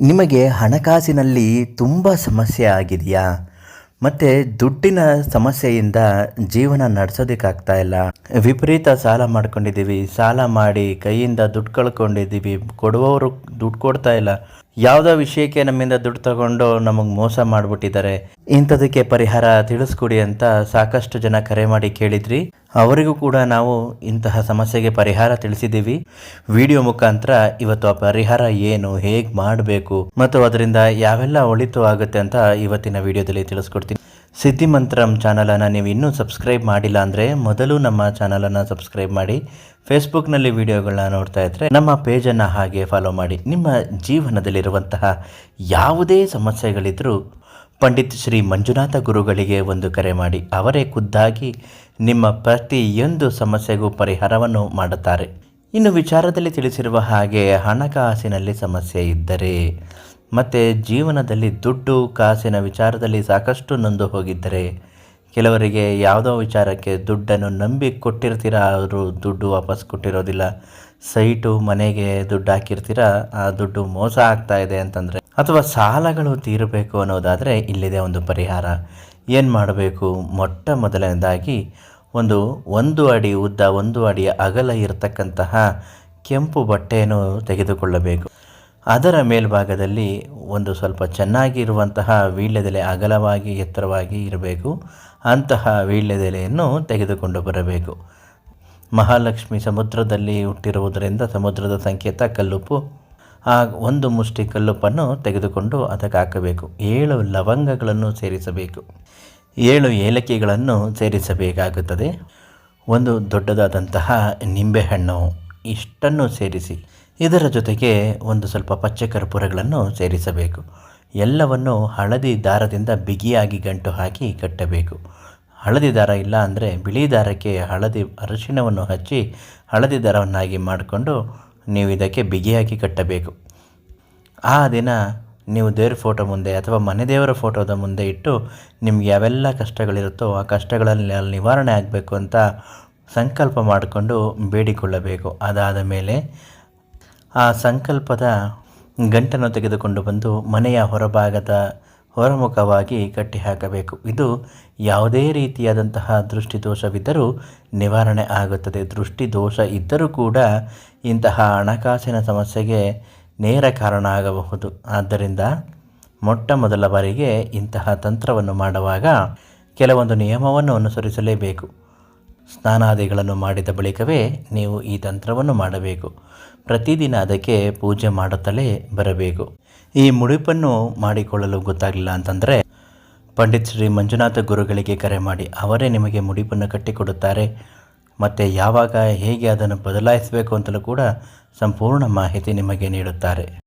ನಿಮಗೆ ಹಣಕಾಸಿನಲ್ಲಿ ತುಂಬ ಸಮಸ್ಯೆ ಆಗಿದೆಯಾ? ಮತ್ತು ದುಡ್ಡಿನ ಸಮಸ್ಯೆಯಿಂದ ಜೀವನ ನಡೆಸೋದಕ್ಕಾಗ್ತಾ ಇಲ್ಲ. ವಿಪರೀತ ಸಾಲ ಮಾಡ್ಕೊಂಡಿದ್ದೀವಿ. ಸಾಲ ಮಾಡಿ ಕೈಯಿಂದ ದುಡ್ಡು ಕಳ್ಕೊಂಡಿದ್ದೀವಿ. ಕೊಡುವವರು ದುಡ್ಡು ಕೊಡ್ತಾ ಇಲ್ಲ. ಯಾವುದೋ ವಿಷಯಕ್ಕೆ ನಮ್ಮಿಂದ ದುಡ್ಡು ತಗೊಂಡು ನಮಗೆ ಮೋಸ ಮಾಡಿಬಿಟ್ಟಿದ್ದಾರೆ. ಇಂಥದಕ್ಕೆ ಪರಿಹಾರ ತಿಳಿಸ್ಕೊಡಿ ಅಂತ ಸಾಕಷ್ಟು ಜನ ಕರೆ ಮಾಡಿ ಕೇಳಿದ್ರಿ. ಅವರಿಗೂ ಕೂಡ ನಾವು ಇಂತಹ ಸಮಸ್ಯೆಗೆ ಪರಿಹಾರ ತಿಳಿಸಿದ್ದೀವಿ. ವಿಡಿಯೋ ಮುಖಾಂತರ ಇವತ್ತು ಆ ಪರಿಹಾರ ಏನು, ಹೇಗೆ ಮಾಡಬೇಕು, ಮತ್ತು ಅದರಿಂದ ಯಾವೆಲ್ಲ ಒಳಿತು ಆಗುತ್ತೆ ಅಂತ ಇವತ್ತಿನ ವಿಡಿಯೋದಲ್ಲಿ ತಿಳಿಸ್ಕೊಡ್ತೀನಿ. ಸಿದ್ಧಿಮಂತ್ರಂ ಚಾನಲನ್ನು ನೀವು ಇನ್ನೂ ಸಬ್ಸ್ಕ್ರೈಬ್ ಮಾಡಿಲ್ಲ ಅಂದರೆ ಮೊದಲು ನಮ್ಮ ಚಾನಲನ್ನು ಸಬ್ಸ್ಕ್ರೈಬ್ ಮಾಡಿ. ಫೇಸ್ಬುಕ್ನಲ್ಲಿ ವಿಡಿಯೋಗಳನ್ನ ನೋಡ್ತಾ ಇದ್ದರೆ ನಮ್ಮ ಪೇಜನ್ನು ಹಾಗೆ ಫಾಲೋ ಮಾಡಿ. ನಿಮ್ಮ ಜೀವನದಲ್ಲಿರುವಂತಹ ಯಾವುದೇ ಸಮಸ್ಯೆಗಳಿದ್ದರೂ ಪಂಡಿತ್ ಶ್ರೀ ಮಂಜುನಾಥ ಗುರುಗಳಿಗೆ ಒಂದು ಕರೆ ಮಾಡಿ. ಅವರೇ ಖುದ್ದಾಗಿ ನಿಮ್ಮ ಪ್ರತಿಯೊಂದು ಸಮಸ್ಯೆಗೂ ಪರಿಹಾರವನ್ನು ಮಾಡುತ್ತಾರೆ. ಇನ್ನು ವಿಚಾರದಲ್ಲಿ ತಿಳಿಸಿರುವ ಹಾಗೆ ಹಣಕಾಸಿನಲ್ಲಿ ಸಮಸ್ಯೆ ಇದ್ದರೆ ಮತ್ತು ಜೀವನದಲ್ಲಿ ದುಡ್ಡು, ಕಾಸಿನ ವಿಚಾರದಲ್ಲಿ ಸಾಕಷ್ಟು ನೊಂದು ಹೋಗಿದ್ದರೆ ಕೆಲವರಿಗೆ ಯಾವುದೋ ವಿಚಾರಕ್ಕೆ ದುಡ್ಡನ್ನು ನಂಬಿ ಕೊಟ್ಟಿರ್ತೀರ? ಅವರು ದುಡ್ಡು ವಾಪಸ್ ಕೊಟ್ಟಿರೋದಿಲ್ಲ. ಸೈಟು, ಮನೆಗೆ ದುಡ್ಡು ಹಾಕಿರ್ತೀರ? ಆ ದುಡ್ಡು ಮೋಸ ಆಗ್ತಾ ಇದೆ ಅಂತಂದರೆ ಅಥವಾ ಸಾಲಗಳು ತೀರಬೇಕು ಅನ್ನೋದಾದರೆ ಇಲ್ಲಿದೆ ಒಂದು ಪರಿಹಾರ. ಏನು ಮಾಡಬೇಕು? ಮೊಟ್ಟ ಮೊದಲನೇದಾಗಿ ಒಂದು ಒಂದು ಅಡಿ ಉದ್ದ ಒಂದು ಅಡಿ ಅಗಲ ಇರತಕ್ಕಂತಹ ಕೆಂಪು ಬಟ್ಟೆಯನ್ನು ತೆಗೆದುಕೊಳ್ಳಬೇಕು. ಅದರ ಮೇಲ್ಭಾಗದಲ್ಲಿ ಒಂದು ಸ್ವಲ್ಪ ಚೆನ್ನಾಗಿರುವಂತಹ ವೀಳ್ಯದೆಲೆ ಅಗಲವಾಗಿ ಎತ್ತರವಾಗಿ ಇರಬೇಕು. ಅಂತಹ ವೀಳ್ಯದೆಲೆಯನ್ನು ತೆಗೆದುಕೊಂಡು ಬರಬೇಕು. ಮಹಾಲಕ್ಷ್ಮಿ ಸಮುದ್ರದಲ್ಲಿ ಹುಟ್ಟಿರುವುದರಿಂದ ಸಮುದ್ರದ ಸಂಕೇತ ಕಲ್ಲುಪ್ಪು. ಆ ಒಂದು ಮುಷ್ಟಿ ಕಲ್ಲುಪ್ಪನ್ನು ತೆಗೆದುಕೊಂಡು ಅದಕ್ಕೆ ಹಾಕಬೇಕು. ಏಳು ಲವಂಗಗಳನ್ನು ಸೇರಿಸಬೇಕು. ಏಳು ಏಲಕ್ಕಿಗಳನ್ನು ಸೇರಿಸಬೇಕಾಗುತ್ತದೆ. ಒಂದು ದೊಡ್ಡದಾದಂತಹ ನಿಂಬೆಹಣ್ಣು. ಇಷ್ಟನ್ನು ಸೇರಿಸಿ. ಇದರ ಜೊತೆಗೆ ಒಂದು ಸ್ವಲ್ಪ ಪಚ್ಚೆ ಕರ್ಪೂರಗಳನ್ನು ಸೇರಿಸಬೇಕು. ಎಲ್ಲವನ್ನು ಹಳದಿ ದಾರದಿಂದ ಬಿಗಿಯಾಗಿ ಗಂಟು ಹಾಕಿ ಕಟ್ಟಬೇಕು. ಹಳದಿ ದಾರ ಇಲ್ಲ ಅಂದರೆ ಬಿಳಿ ದಾರಕ್ಕೆ ಹಳದಿ ಅರಿಶಿಣವನ್ನು ಹಚ್ಚಿ ಹಳದಿ ದಾರವನ್ನಾಗಿ ಮಾಡಿಕೊಂಡು ನೀವು ಇದಕ್ಕೆ ಬಿಗಿಯಾಗಿ ಕಟ್ಟಬೇಕು. ಆ ದಿನ ನೀವು ದೇವ್ರ ಫೋಟೋ ಮುಂದೆ ಅಥವಾ ಮನೆ ದೇವರ ಫೋಟೋದ ಮುಂದೆ ಇಟ್ಟು ನಿಮ್ಗೆ ಯಾವೆಲ್ಲ ಕಷ್ಟಗಳಿರುತ್ತೋ ಆ ಕಷ್ಟಗಳಲ್ಲಿ ಅಲ್ಲಿ ನಿವಾರಣೆ ಆಗಬೇಕು ಅಂತ ಸಂಕಲ್ಪ ಮಾಡಿಕೊಂಡು ಬೇಡಿಕೊಳ್ಳಬೇಕು. ಅದಾದ ಮೇಲೆ ಆ ಸಂಕಲ್ಪದ ಗಂಟನ್ನು ತೆಗೆದುಕೊಂಡು ಬಂದು ಮನೆಯ ಹೊರಭಾಗದ ಹೊರಮುಖವಾಗಿ ಕಟ್ಟಿಹಾಕಬೇಕು. ಇದು ಯಾವುದೇ ರೀತಿಯಾದಂತಹ ದೃಷ್ಟಿದೋಷವಿದ್ದರೂ ನಿವಾರಣೆ ಆಗುತ್ತದೆ. ದೃಷ್ಟಿದೋಷ ಇದ್ದರೂ ಕೂಡ ಇಂತಹ ಹಣಕಾಸಿನ ಸಮಸ್ಯೆಗೆ ನೇರ ಕಾರಣ ಆಗಬಹುದು. ಆದ್ದರಿಂದ ಮೊಟ್ಟ ಮೊದಲ ಬಾರಿಗೆ ಇಂತಹ ತಂತ್ರವನ್ನು ಮಾಡುವಾಗ ಕೆಲವೊಂದು ನಿಯಮವನ್ನು ಅನುಸರಿಸಲೇಬೇಕು. ಸ್ನಾನಾದಿಗಳನ್ನು ಮಾಡಿದ ಬಳಿಕವೇ ನೀವು ಈ ತಂತ್ರವನ್ನು ಮಾಡಬೇಕು. ಪ್ರತಿದಿನ ಅದಕ್ಕೆ ಪೂಜೆ ಮಾಡುತ್ತಲೇ ಬರಬೇಕು. ಈ ಮುಡಿಪನ್ನು ಮಾಡಿಕೊಳ್ಳಲು ಗೊತ್ತಾಗಲಿಲ್ಲ ಅಂತಂದರೆ, ಪಂಡಿತ್ ಶ್ರೀ ಮಂಜುನಾಥ ಗುರುಗಳಿಗೆ ಕರೆ ಮಾಡಿ, ಅವರೇ ನಿಮಗೆ ಮುಡಿಪನ್ನು ಕಟ್ಟಿಕೊಡುತ್ತಾರೆ. ಮತ್ತು ಯಾವಾಗ ಹೇಗೆ ಅದನ್ನು ಬದಲಾಯಿಸಬೇಕು ಅಂತಲೂ ಕೂಡ ಸಂಪೂರ್ಣ ಮಾಹಿತಿ ನಿಮಗೆ ನೀಡುತ್ತಾರೆ.